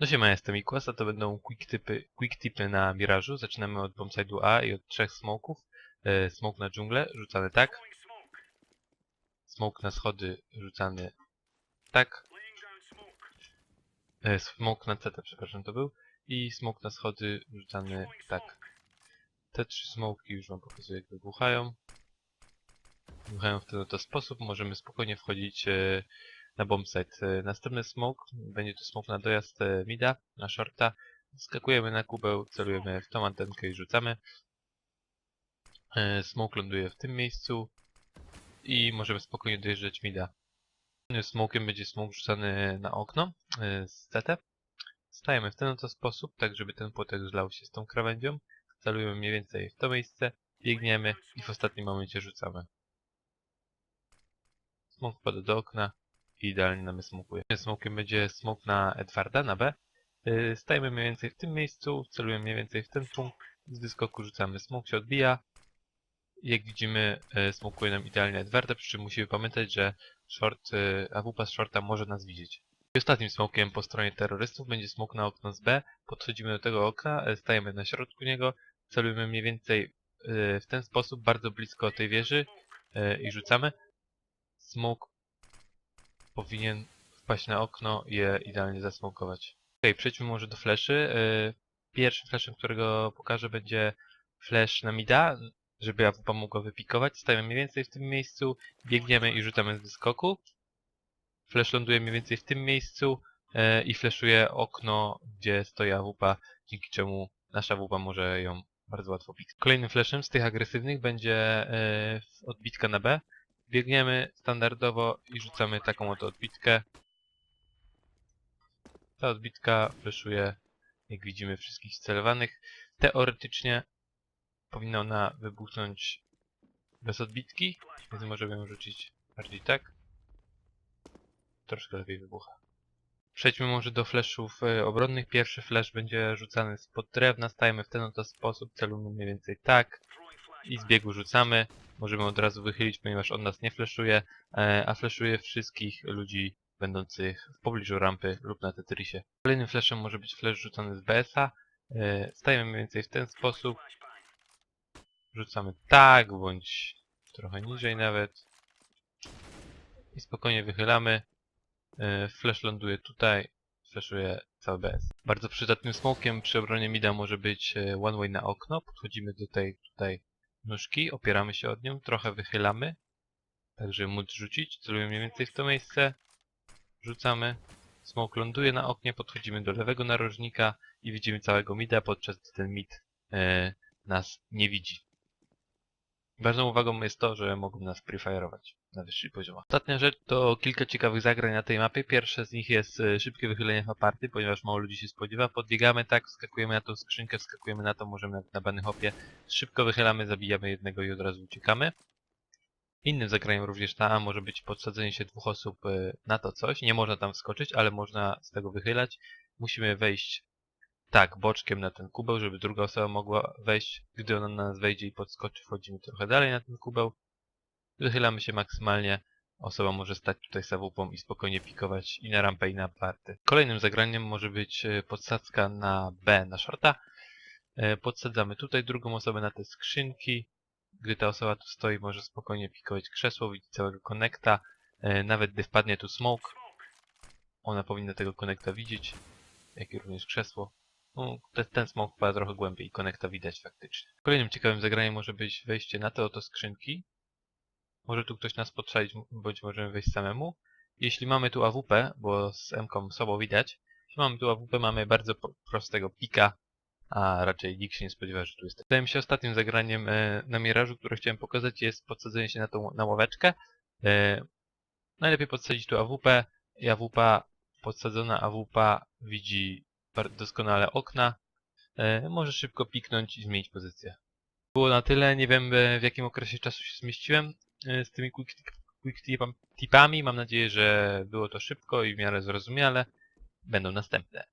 No siema, jestem Ikwas, a to będą quick tipy, quick tipy na Mirażu. Zaczynamy od bombside'u A i od trzech smoków. E, smoke na dżunglę, rzucany tak. Smoke na schody, rzucany tak. E, smoke na CT, przepraszam, to był. I smoke na schody, rzucany tak. Te trzy smoki już wam pokazuję, jak wybuchają. Wybuchają w ten oto sposób. Możemy spokojnie wchodzić e, na bombsite. E, Następny smoke, będzie to smoke na dojazd e, mida, na shorta. Skakujemy na kubeł, celujemy w tą antenkę i rzucamy. E, Smoke ląduje w tym miejscu i możemy spokojnie dojeżdżać mida. Smokiem będzie smoke rzucany na okno z CT. Stajemy w ten oto sposób, tak żeby ten płotek zlał się z tą krawędzią. Celujemy mniej więcej w to miejsce, biegniemy i w ostatnim momencie rzucamy. Smoke wpada do okna idealnie nam smokuje. Smokiem będzie smok na Edwarda, na B. Yy, Stajemy mniej więcej w tym miejscu, celujemy mniej więcej w ten punkt, z wyskoku rzucamy smok, się odbija. Jak widzimy, yy, smokuje nam idealnie Edwarda, przy czym musimy pamiętać, że short, yy, AWP z shorta może nas widzieć. I ostatnim smokiem po stronie terrorystów będzie smok na okno z B. Podchodzimy do tego okna, stajemy na środku niego, celujemy mniej więcej w ten sposób, bardzo blisko tej wieży i rzucamy. Smok powinien wpaść na okno i je idealnie zasmokować. Ok, przejdźmy może do fleszy. Yy, Pierwszym flashem, którego pokażę, będzie flash na mida, żeby AWP mogła wypikować. Stajemy mniej więcej w tym miejscu, biegniemy i rzucamy z wyskoku. Flash ląduje mniej więcej w tym miejscu yy, i flashuje okno, gdzie stoi AWP, dzięki czemu nasza AWP może ją bardzo łatwo piknąć. Kolejnym flashem z tych agresywnych będzie yy, odbitka na B. Biegniemy standardowo i rzucamy taką oto odbitkę. Ta odbitka fleszuje, jak widzimy, wszystkich celowanych. Teoretycznie powinna ona wybuchnąć bez odbitki, więc możemy ją rzucić bardziej tak. Troszkę lepiej wybucha. Przejdźmy może do flashów e, obronnych. Pierwszy flash będzie rzucany spod drewna. Stajemy w ten oto sposób, celujemy mniej więcej tak. I z biegu rzucamy. Możemy od razu wychylić, ponieważ on nas nie fleszuje, e, a fleszuje wszystkich ludzi będących w pobliżu rampy lub na Tetrisie. Kolejnym flashem może być flash rzucany z BS-a. E, Stajemy mniej więcej w ten sposób. Rzucamy tak, bądź trochę niżej nawet. I spokojnie wychylamy. E, Flash ląduje tutaj, flashuje cały BS. Bardzo przydatnym smokiem przy obronie mida może być one way na okno. Podchodzimy do tej tutaj nóżki, opieramy się od nią, trochę wychylamy, tak żeby móc rzucić. Celujemy mniej więcej w to miejsce, rzucamy. Smoke ląduje na oknie, podchodzimy do lewego narożnika i widzimy całego mida, podczas gdy ten mid e, nas nie widzi. Ważną uwagą jest to, że mogą nas prefire'ować na wyższych poziomach. Ostatnia rzecz to kilka ciekawych zagrań na tej mapie. Pierwsze z nich jest e, szybkie wychylenie aparty, ponieważ mało ludzi się spodziewa. Podbiegamy tak, wskakujemy na tą skrzynkę, wskakujemy na to, możemy nawet na bany hopie. Szybko wychylamy, zabijamy jednego i od razu uciekamy. Innym zagraniem również na A może być podsadzenie się dwóch osób e, na to coś. Nie można tam wskoczyć, ale można z tego wychylać. Musimy wejść tak, boczkiem na ten kubeł, żeby druga osoba mogła wejść. Gdy ona na nas wejdzie i podskoczy, wchodzimy trochę dalej na ten kubeł. Wychylamy się maksymalnie. Osoba może stać tutaj z AWP i spokojnie pikować i na rampę i na party. Kolejnym zagraniem może być e, podsadzka na B, na shorta. E, Podsadzamy tutaj drugą osobę na te skrzynki. Gdy ta osoba tu stoi, może spokojnie pikować krzesło, widzi całego konekta. E, Nawet gdy wpadnie tu smoke, ona powinna tego konekta widzieć, jak i również krzesło. No, te, ten smoke wpada trochę głębiej i konekta widać faktycznie. Kolejnym ciekawym zagraniem może być wejście na te oto skrzynki. Może tu ktoś nas podstrzelić, bądź możemy wejść samemu. Jeśli mamy tu AWP, bo z M-ką słabo widać, jeśli mamy tu AWP, mamy bardzo prostego pika, a raczej nikt się nie spodziewa, że tu jest. Wydaje mi się ostatnim zagraniem e, na Mirażu, które chciałem pokazać, jest podsadzenie się na tą na ławeczkę. E, najlepiej podsadzić tu AWP i AWP, podsadzona AWP widzi doskonale okna. E, może szybko piknąć i zmienić pozycję. Było na tyle, nie wiem e, w jakim okresie czasu się zmieściłem e, z tymi quick, quick tipam- tipami. Mam nadzieję, że było to szybko i w miarę zrozumiale. Będą następne.